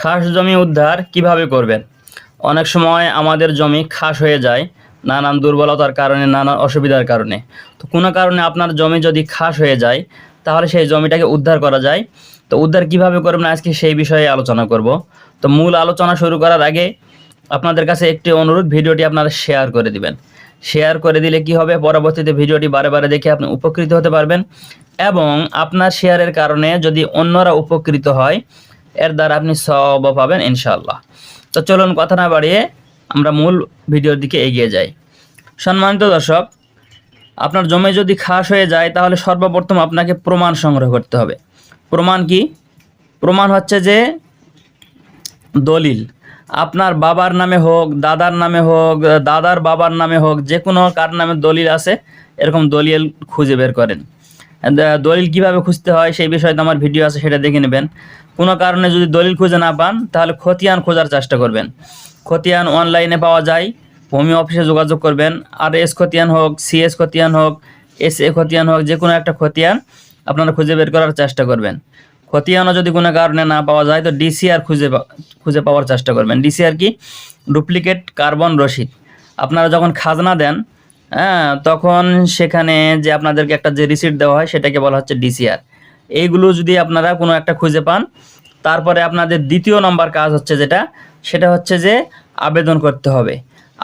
খাস জমি উদ্ধার কীভাবে করবেন? অনেক সময় আমাদের জমি খাস হয়ে যায়, নানান দুর্বলতার কারণে, নানান অসুবিধার কারণে। তো কোনো কারণে আপনার জমি যদি খাস হয়ে যায়, তাহলে সেই জমিটাকে উদ্ধার করা যায়। তো উদ্ধার কীভাবে করবেন আজকে সেই বিষয়ে আলোচনা করব। তো মূল আলোচনা শুরু করার আগে আপনাদের কাছে একটি অনুরোধ, ভিডিওটি আপনারা শেয়ার করে দিবেন। শেয়ার করে দিলে কি হবে? পরবর্তীতে ভিডিওটি বারে বারে দেখে আপনি উপকৃত হতে পারবেন। এবং আপনার শেয়ারের কারণে যদি অন্যরা উপকৃত হয় এর দ্বারা আপনি সব পাবেন ইনশাল্লাহ তো চলুন কথা না বাড়িয়ে আমরা মূল ভিডিওর দিকে এগিয়ে যাই। সম্মানিত দর্শক, আপনার জমি যদি খাস হয়ে যায়, তাহলে সর্বপ্রথম আপনাকে প্রমাণ সংগ্রহ করতে হবে। প্রমাণ কি? প্রমাণ হচ্ছে যে দলিল। আপনার বাবার নামে হোক, দাদার নামে হোক, দাদার বাবার নামে হোক, যে কোনো কার নামে দলিল আছে, এরকম দলিল খুঁজে বের করেন। দলিল কীভাবে খুঁজতে হয় সেই বিষয়ে আমার ভিডিও আছে, সেটা দেখে নেবেন। কোনো কারণে যদি দলিল খুঁজে না পান, তাহলে খতিয়ান খোঁজার চেষ্টা করবেন। খতিয়ান অনলাইনে পাওয়া যায় ভূমি অফিসে যোগাযোগ করবেন। আর এস খতিয়ান হোক সিএস খতিয়ান হোক এস এ খতিয়ান হোক, যে কোনো একটা খতিয়ান আপনারা খুঁজে বের করার চেষ্টা করবেন। খতিয়ানও যদি কোনো কারণে না পাওয়া যায়, তো ডিসিআর খুঁজে খুঁজে পাওয়ার চেষ্টা করবেন। ডিসিআর কি? ডুপ্লিকেট কার্বন রসিদ। আপনারা যখন খাজনা দেন হ্যাঁ তখন সেখানে যে আপনাদেরকে একটা যে রিসিট দেওয়া হয়, সেটাকে বলা হচ্ছে ডিসিআর এইগুলো যদি আপনারা কোনো একটা খুঁজে পান, তারপরে আপনাদের দ্বিতীয় নম্বর কাজ হচ্ছে যেটা, সেটা হচ্ছে যে আবেদন করতে হবে।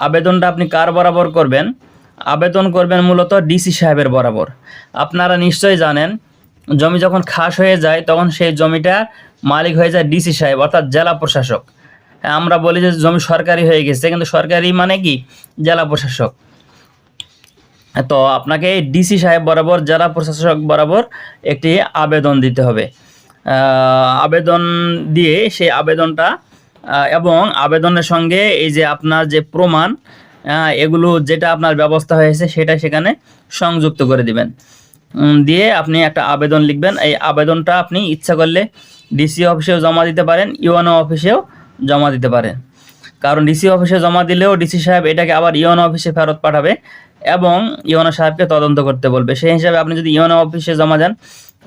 আবেদনটা আপনি কার বরাবর করবেন? আবেদন করবেন মূলত ডিসি সাহেবের বরাবর। আপনারা নিশ্চয়ই জানেন, জমি যখন খাস হয়ে যায়, তখন সেই জমিটার মালিক হয়ে যায় ডিসি সাহেব, অর্থাৎ জেলা প্রশাসক। আমরা বলি যে জমি সরকারি হয়ে গেছে, কিন্তু সরকারি মানে কি? জেলা প্রশাসক। তো আপনাকে ডিসি সাহেব বরাবর, জেলা প্রশাসক বরাবর একটি আবেদন দিতে হবে। আবেদন দিয়ে সেই আবেদনটা এবং আবেদনের সঙ্গে এই যে আপনার যে প্রমাণ এগুলো যেটা আপনার ব্যবস্থা হয়েছে সেটা সেখানে সংযুক্ত করে দিবেন। দিয়ে আপনি একটা আবেদন লিখবেন। এই আবেদনটা আপনি ইচ্ছা করলে ডিসি অফিসেও জমা দিতে পারেন, ইউএনও অফিসেও জমা দিতে পারেন। কারণ ডিসি অফিসে জমা দিলেও ডিসি সাহেব এটাকে আবার ইউএনও অফিসে ফেরত পাঠাবে। এবং ইউএনও সাহেবকে তদন্ত করতে বলবে। সেই হিসাবে আপনি যদি ইউএনও অফিসে জমা দেন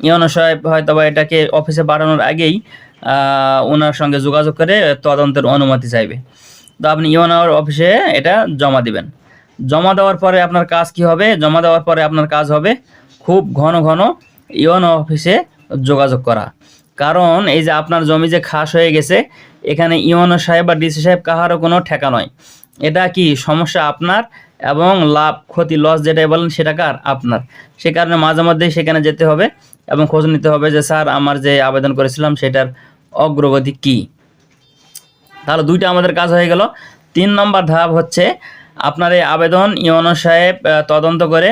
ইউএনও সাহেব হয়তো বা এটাকে অফিসে পাঠানোর আগেই ওনার সঙ্গে যোগাযোগ করে তদন্তের অনুমতি চাইবে। তো আপনি ইউএনওর অফিসে এটা জমা দিবেন। জমা দেওয়ার পরে আপনার কাজ কি হবে? জমা দেওয়ার পরে আপনার কাজ হবে খুব ঘন ঘন ইউএনও অফিসে যোগাযোগ করা। কারণ এই যে আপনার জমি যে খাস হয়ে গেছে, এখানে ইউএনও সাহেব বা ডিসি সাহেব কাহারও কোনো ঠেকা নয়। এটা কি সমস্যা আপনার এবং লাভ, ক্ষতি লস যেটাই বলেন সেটা কার? আপনার। সে কারণে মাঝে মধ্যেই সেখানে যেতে হবে এবং খোঁজ নিতে হবে যে, স্যার, আমার যে আবেদন করেছিলাম সেটার অগ্রগতি কী? তাহলে দুইটা আমাদের কাজ হয়ে গেল। তিন নম্বর ধাপ হচ্ছে আপনার এই আবেদন ইউনো সাহেব তদন্ত করে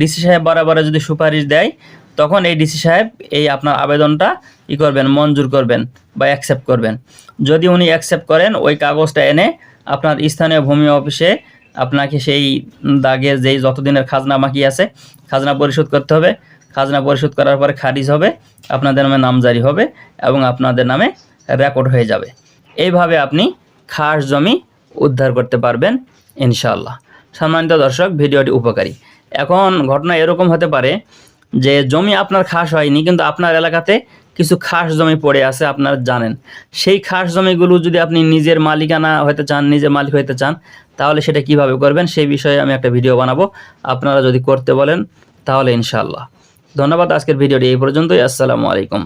ডিসি সাহেব বরাবরে যদি সুপারিশ দেয়, তখন এই ডিসি সাহেব এই আপনার আবেদনটা ই করবেন, মঞ্জুর করবেন বা অ্যাকসেপ্ট করবেন। যদি উনি অ্যাকসেপ্ট করেন, ওই কাগজটা এনে আপনার স্থানীয় ভূমি অফিসে আপনাকে সেই দাগের যেই যতদিনের খাজনা বাকি আছে, খাজনা পরিশোধ করতে হবে। খাজনা পরিশোধ করার পরে খারিজ হবে, আপনাদের নামে নামজারি হবে এবং আপনাদের নামে রেকর্ড হয়ে যাবে। এইভাবে আপনি খাস জমি উদ্ধার করতে পারবেন, ইনশাআল্লাহ। সম্মানিত দর্শক, ভিডিওটি উপকারী। এখন ঘটনা এরকম হতে পারে যে জমি আপনার খাস হয়নি, কিন্তু আপনার এলাকাতে কিছু খাস জমি পড়ে আছে, আপনারা জানেন। সেই খাস জমিগুলো যদি আপনি নিজের মালিকানা হতে চান, নিজের মালিক হতে চান তাহলে সেটা কীভাবে করবেন সেই বিষয়ে আমি একটা ভিডিও বানাবো। আপনারা যদি করতে বলেন, তাহলে ইনশাল্লাহ ধন্যবাদ, আজকের ভিডিওটি এই পর্যন্তই। আসসালামু আলাইকুম।